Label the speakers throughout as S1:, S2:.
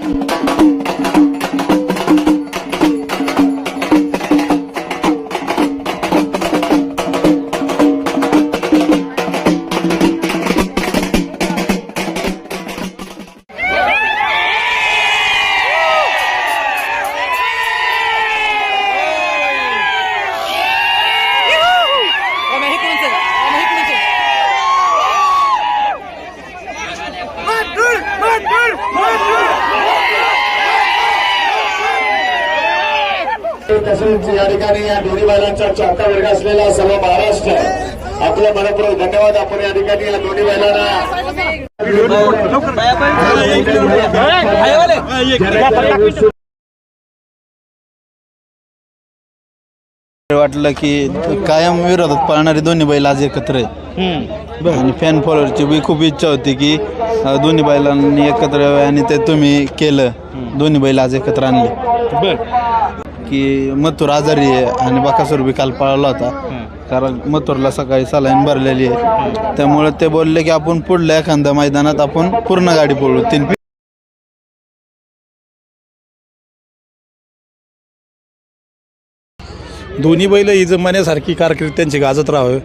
S1: Thank you. तसेच या ठिकाणी या दोन्ही बैलांचा चाका वर्ग असलेला सर्व महाराष्ट्र आपलं मनपूर्वक धन्यवाद. आपण या ठिकाणी या दोन्ही बैलांना
S2: वाटलं की कायम विरोधात पळणारे दोन्ही बैल आज एकत्र आहेत. आणि फॅन फॉलोअरची बी खूप इच्छा होती की दोन्ही बैलांनी एकत्र आणि ते तुम्ही केलं. दोन्ही बैल आज एकत्र आणले. की मथुर आजारी आहे आणि बाकासूर बी काल पळाला होता. कारण मथुरला सकाळी सलाईन भरलेली आहे. त्यामुळे ते बोलले की आपण पुढल्या एखाद्या मैदानात आपण पूर्ण गाडी पळू तीन
S3: दोन्ही बैल ही जमान्यासारखी कारकीर्द त्यांची गाजत राहावं.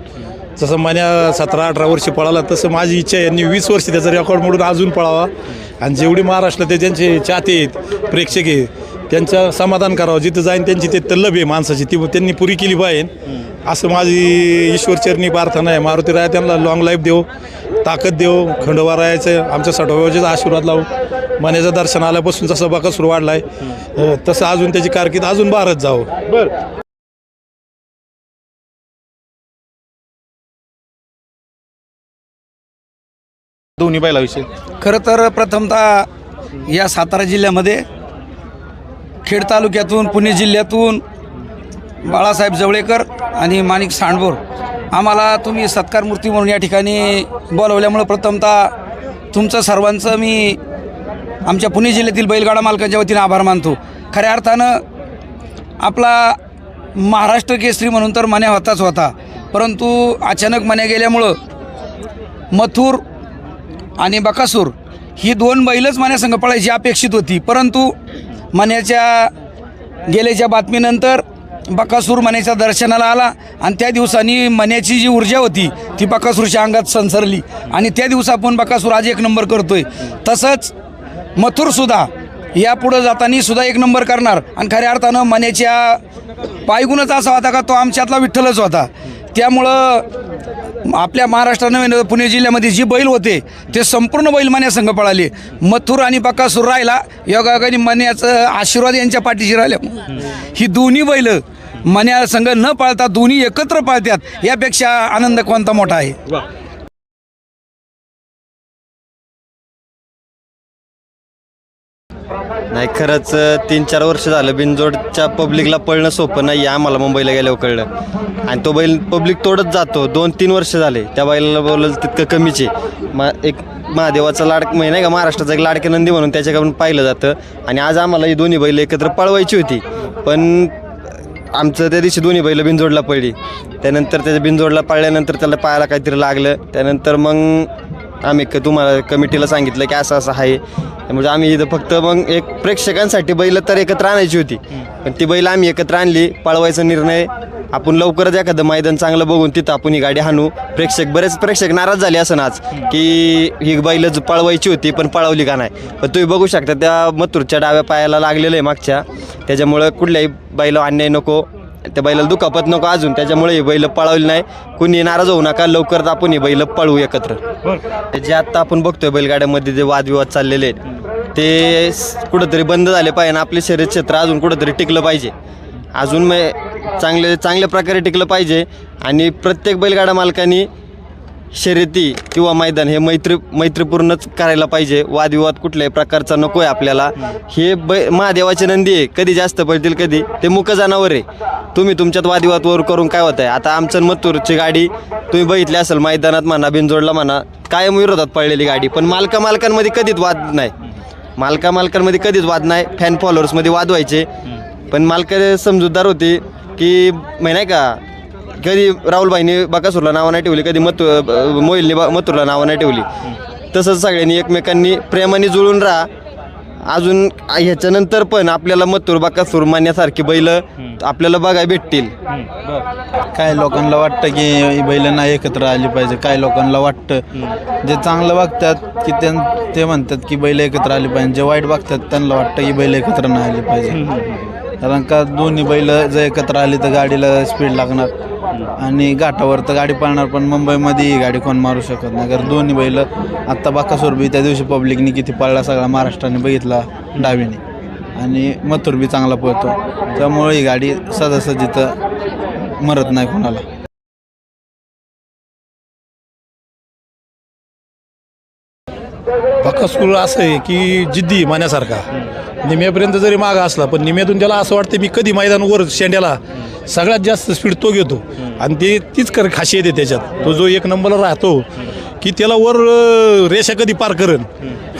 S3: जसं मान्या सतरा अठरा वर्ष पळाला तसं माझी इच्छा आहे यांनी वीस वर्ष त्याचा रेकॉर्ड मोडून अजून पळावा. आणि जेवढी महाराष्ट्रात ते त्यांचे चाहते आहेत प्रेक्षक आहेत त्यांचं समाधान करावं जिथं जाईन त्यांची ते तल्लभ आहे माणसाची ती त्यांनी पुरी केली पाहिजे. असं माझी ईश्वरचरणी प्रार्थना आहे. मारुती राय त्यांना लॉंग लाईफ देव ताकद देव खंडोबा रायाचं आमच्या सटोबाबाचा आशीर्वाद लावू. मण्याचं दर्शन आल्यापासून जसं बकासूर वाढलाय. अं, तसं अजून त्याची कारकीर्द अजून भारत जावं.
S4: दोन्ही बैलाविषयी.
S5: खरं तर प्रथमतः या सातारा जिल्ह्यामध्ये खेड तालुक्यातून पुणे जिल्ह्यातून बाळासाहेब जवळेकर आणि माणिक सांडभोर आम्हाला तुम्ही सत्कार मूर्ती म्हणून या ठिकाणी बोलवल्यामुळं प्रथमतः तुमचं सर्वांचं मी आमच्या पुणे जिल्ह्यातील बैलगाडा मालकांच्या वतीनं आभार मानतो. खऱ्या अर्थानं आपला महाराष्ट्र केसरी म्हणून तर मन्या होताच होता. परंतु अचानक मन्या गेल्यामुळं मथुर आणि बकासूर ही दोन बैलच मान्यासंघ पळायची अपेक्षित होती. परंतु मण्याच्या गेल्याच्या बातमीनंतर बकासूर मण्याच्या दर्शनाला आला आणि त्या दिवसांनी मण्याची जी ऊर्जा होती ती बकासूरच्या अंगात संसरली. आणि त्या दिवसापासून बकासूर आज एक नंबर करतोय. तसंच मथुरसुद्धा यापुढं जाताना सुद्धा एक नंबर करणार. आणि खऱ्या अर्थानं मण्याच्या पायगुणच असा होता का तो आमच्यातला विठ्ठलच होता. त्यामुळं आपल्या महाराष्ट्रानं पुणे जिल्ह्यामध्ये जी बैल होते ते संपूर्ण बैल मान्या संघ पळाले. मथुर आणि बकासूर राहिला योगायोगाने मन्याचं आशीर्वाद यांच्या पाठीशी राहिल्या ही दोन्ही बैल मन्या संघ न पाळता दोन्ही एकत्र पाळतात यापेक्षा आनंद कोणता मोठा आहे?
S6: नाही खरंच तीन चार वर्ष झालं बिनजोडच्या पब्लिकला पळणं सोपं नाही आम्हाला मुंबईला गेल्यावर कळलं आणि तो बैल पब्लिक तोडत जातो. दोन तीन वर्ष झाले त्या बैलाला बोललं तितकं कमीच आहे. मा एक महादेवाचा लाड म्हणजे नाही का? महाराष्ट्राचा एक लाडके नंदी म्हणून त्याच्याकडून पाहिलं जातं. आणि आज आम्हाला ही दोन्ही बैल एकत्र पळवायची होती. पण आमचं त्या दिवशी दोन्ही बैल बिनजोडला पडली. त्यानंतर त्याच्या बिनजोडला पळल्यानंतर त्याला पायाला काहीतरी लागलं. त्यानंतर मग आम्ही क- तुम्हाला कमिटीला सांगितलं की असं असं आहे. म्हणजे आम्ही इथं फक्त मग एक प्रेक्षकांसाठी बैल तर एकत्र आणायची होती. पण ती बैल आम्ही एकत्र आणली पळवायचा निर्णय. आपण लवकरच एखादं मैदान चांगलं बघून तिथं आपण ही गाडी हाणू. प्रेक्षक बरेच प्रेक्षक नाराज झाले असं आज की ही बैल पळवायची होती पण पळवली का नाही. पण तुम्ही बघू शकता त्या मथुरच्या डाव्या पायाला लागलेलं आहे मागच्या. त्याच्यामुळं कुठल्याही बैल अन्याय नको. त्या बैलाला दुखापत नको अजून. त्याच्यामुळे ही बैल पळवली नाही. कुणी नाराज होऊ नका. लवकरच आपण ही बैल पळवू एकत्र. जे आत्ता आपण बघतोय बैलगाड्यामध्ये जे वादविवाद चाललेले आहेत ते कुठंतरी बंद झाले पाहिजे आणि आपले शरीर क्षेत्र अजून कुठंतरी टिकलं पाहिजे. अजून मग चांगले चांगल्या प्रकारे टिकलं पाहिजे आणि प्रत्येक बैलगाडा मालकांनी शर्यती किंवा मैदान हे मैत्री मैत्रीपूर्णच करायला पाहिजे. वादविवाद कुठल्याही प्रकारचा नको आहे आपल्याला. हे बै महादेवाचे नंदी आहे. कधी जास्त पडतील कधी? ते मुक जनावर आहे. तुम्ही तुमच्यात वादविवादवर करून काय होत आहे आता आमचं मथुरची गाडी तुम्ही बघितली असेल मैदानात म्हणा बिनजोडला म्हणा कायम विरोधात पडलेली गाडी. पण मालका मालकांमध्ये कधीच वाद नाही. मालका मालकांमध्ये कधीच वाद नाही. फॅन फॉलोअर्समध्ये वाद व्हायचे. पण मालक समजूतदार होते की माहिती नाही का कधी राहुलबाईंनी बकासूरला नावं नाही ठेवली कधी मथु मोहिलनी बा- मथुरला नावं नाही ठेवली. तसंच सगळ्यांनी एकमेकांनी प्रेमाने जुळून राहा. अजून ह्याच्यानंतर पण आपल्याला मथुर बाकासूर मान्यासारखी बैल आपल्याला बघायला भेटतील.
S2: काय लोकांना वाटतं की ही बैल नाही एकत्र आली पाहिजे? काय लोकांना वाटतं? जे चांगलं बघतात की त्यां ते म्हणतात की बैल एकत्र आली पाहिजे. जे वाईट बघतात त्यांना वाटतं की बैल एकत्र नाही आली पाहिजे. कारण का दोन्ही बैल जर एकत्र आली तर गाडीला स्पीड लागणार. आणि घाटावर तर गाडी पाळणार पण मुंबईमध्ये ही गाडी कोण मारू शकत नाही. कारण दोन्ही बैल आत्ता बाकासोर बी त्या दिवशी पब्लिकनी किती पळला सगळा महाराष्ट्राने बघितला डावीने. आणि मथुर बी चांगला पळतो. त्यामुळे ही गाडी सहजासहजी तर मरत नाही कोणाला.
S3: बकासूर असं आहे की जिद्दी मान्यासारखा. निम्यापर्यंत जरी मागा असला पण निम्यातून त्याला असं वाटतं मी कधी मैदानावर शेंड्याला सगळ्यात जास्त स्पीड तो घेतो. आणि ते तीच कर खासियत आहे त्याच्यात. तो जो एक नंबरला राहतो की त्याला वर रेषा कधी पार करेन.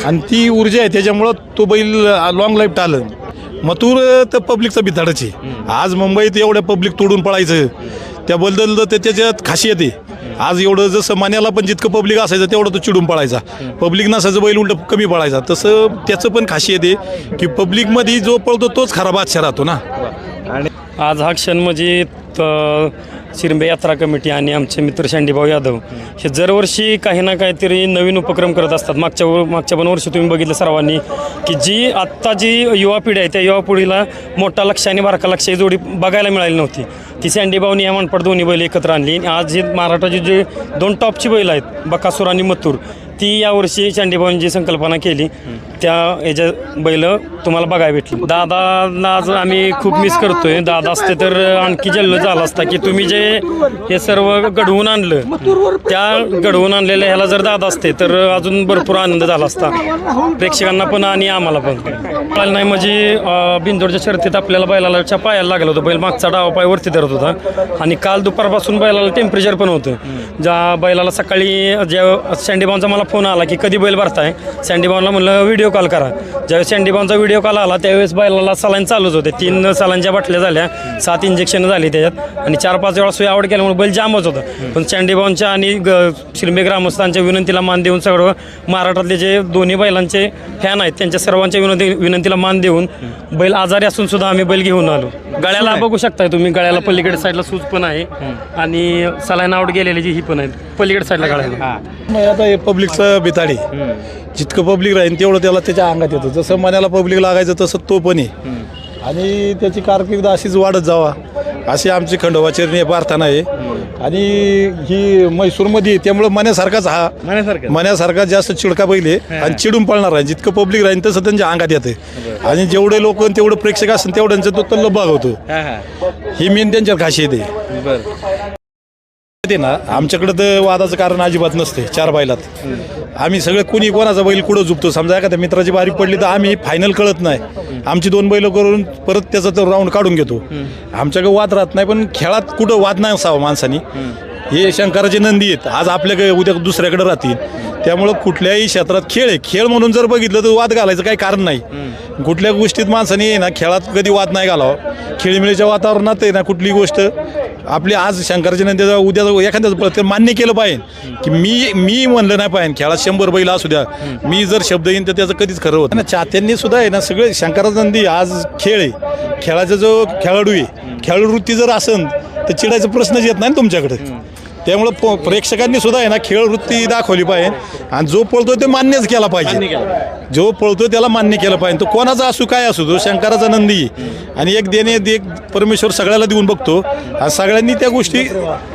S3: आणि ती ऊर्जा आहे त्याच्यामुळं तो बैल लॉंग लाईफ टालन. मथुर तर पब्लिकचं बिथाडच आहे. आज मुंबईत एवढ्या पब्लिक तोडून पळायचं. त्याबद्दल तर त्याच्यात खासियत आहे. आज एवढं जसं मान्याला पण जितकं पब्लिक असायचं तेवढं तो चिडून पळायचा. पब्लिक नसायचं बैल उलट कमी पळायचा. तसं त्याचं पण खासियत आहे की पब्लिकमध्ये जो पळतो तोच खरा बादशाह राहतो ना.
S7: आज हा क्षण म्हणजे त- शिरंबे यात्रा कमिटी आणि आमचे मित्र शांडीभाऊ यादव हे दरवर्षी काही ना काहीतरी नवीन उपक्रम करत असतात. मागच्या मागच्या पण वर्षी तुम्ही बघितलं सर्वांनी की जी आत्ता जी युवा पिढी आहे त्या युवा पिढीला मोठा लक्ष आणि बारका लक्ष ही जोडी बघायला मिळाली नव्हती. ती शांडीभाऊनी या मनपट दोन्ही बैल एकत्र आणली आणि आज हे महाराष्ट्राची जे दोन टॉपची बैल आहेत बकासूर आणि मथूर ती यावर्षी शांडीभाऊंची संकल्पना केली त्या याच्या बैल तुम्हाला बघायला भेटली दादाला आज आम्ही खूप मिस करतोय. दादा असते तर आणखी जल्ल झाला असता की तुम्ही जे हे सर्व घडवून आणलं त्या घडवून आणलेल्या ह्याला जर दादा असते तर अजून भरपूर आनंद झाला असता. प्रेक्षकांना पण आणि आम्हाला पण. काल नाही म्हणजे अं, बिंदोडच्या शर्तीत आपल्याला बैलाला च्या पायाला लागलं होतं. बैल मागचा डावा पाय वरती धरत होता. आणि काल दुपारपासून बैलाला टेम्परेचर पण होतं. ज्या बैलाला सकाळी ज्या सँडीबाऊनचा मला फोन आला की कधी बैल भरताय? सँडीबाऊनला म्हणलं व्हिडिओ कॉल करा. ज्यावेळेस सँडीबाऊंचा व्हिडिओ कॉल आला त्यावेळेस बैलाला सलाईन चालूच होते. तीन सलांच्या बाटल्या झाल्या सात इंजेक्शन झाली त्याच्यात. आणि चार पाच वेळा सोय आवड केल्यामुळे बैल जामच होतं. पण सँडीबाऊंच्या आणि ग शिरंबे ग्रामस्थांच्या विनंतीला मान देऊन सगळं महाराष्ट्रातले जे दोन्ही बैलांचे फॅन आहेत त्यांच्या सर्वांच्या विनंती विनंतीला मान देऊन बैल आजारी असून सुद्धा आम्ही बैल घेऊन आलो. गळ्याला बघू शकताय तुम्ही गळ्याला पलीकडे साईडला सूज पण आहे. आणि सलाईन आवड गेलेली जी ही पण आहे पलीकडे साईडला गळ्याला.
S3: आता हे पब्लिकचं बिताडी जितकं पब्लिक राहील तेवढं त्याला त्याच्या अंगात येतं. जसं मनाला पब्लिक लागायचं तसं तो पण आहे. आणि त्याची कारकीर्द अशीच वाढत जावा. अशी आमची खंडोबाचरणी प्रार्थना आहे. आणि ही म्हैसूरमध्ये आहे, त्यामुळं मण्यासारखाच हा. मण्यासारखा जास्त चिडका बैल आहे आणि चिडून पळणार आहे. जितकं पब्लिक राहील तसं त्यांच्या अंगात येतं आणि जेवढे लोक तेवढं प्रेक्षक असेल तेवढ्यांचा तो तल्ल भाग होतो. ही मेन त्यांच्यात खासियत आहे. ते ना आमच्याकडे तर वादाचं कारण अजिबात नसते चार बैलात. आम्ही सगळे कोणी कोणाचा बैल कुठं झुकतो समजा एखाद्या मित्राची बारी पडली तर आम्ही फायनल कळत नाही. आमची दोन बैल करून परत त्याचा तो राऊंड काढून घेतो. आमच्याकडे वाद राहत नाही पण खेळात कुठं वाद नाही असावा माणसानी. हे शंकराचे नंदी आहेत आज आपल्याकडे उद्या दुसऱ्याकडे राहतील. त्यामुळं कुठल्याही क्षेत्रात खेळ आहे. खेळ म्हणून जर बघितलं तर वाद घालायचं काही कारण नाही. कुठल्या गोष्टीत माणसाने ना खेळात कधी वाद नाही घालावा. खेळीमेळीच्या वातावरणात आहे ना कुठली गोष्ट आपली आज शंकराच्या नंतर उद्या एखाद्याचं पळत मान्य केलं पाहिजे. की मी मी म्हणलं नाही पाहिजे. खेळात शंभर बैल असू द्या. मी जर शब्द येईन तर त्याचं कधीच खरं होतं ना चाहत्यांनी सुद्धा आहे ना सगळे शंकराचा नंदी आज खेळ आहे. खेळाचा जो खेळाडू आहे खेळाडू वृत्ती जर असेल तर चिडायचा प्रश्नच येत नाही ना तुमच्याकडे. त्यामुळं प- प्रेक्षकांनी सुद्धा आहे ना खेळ वृत्ती दाखवली पाहिजे. आणि जो पळतो ते मान्यच केला पाहिजे. जो पळतो त्याला मान्य केलं पाहिजे. तो कोणाचा असू काय असू तो शंकराचा नंदी. आणि एक देणे एक परमेश्वर सगळ्याला देऊन बघतो. आणि सगळ्यांनी त्या गोष्टी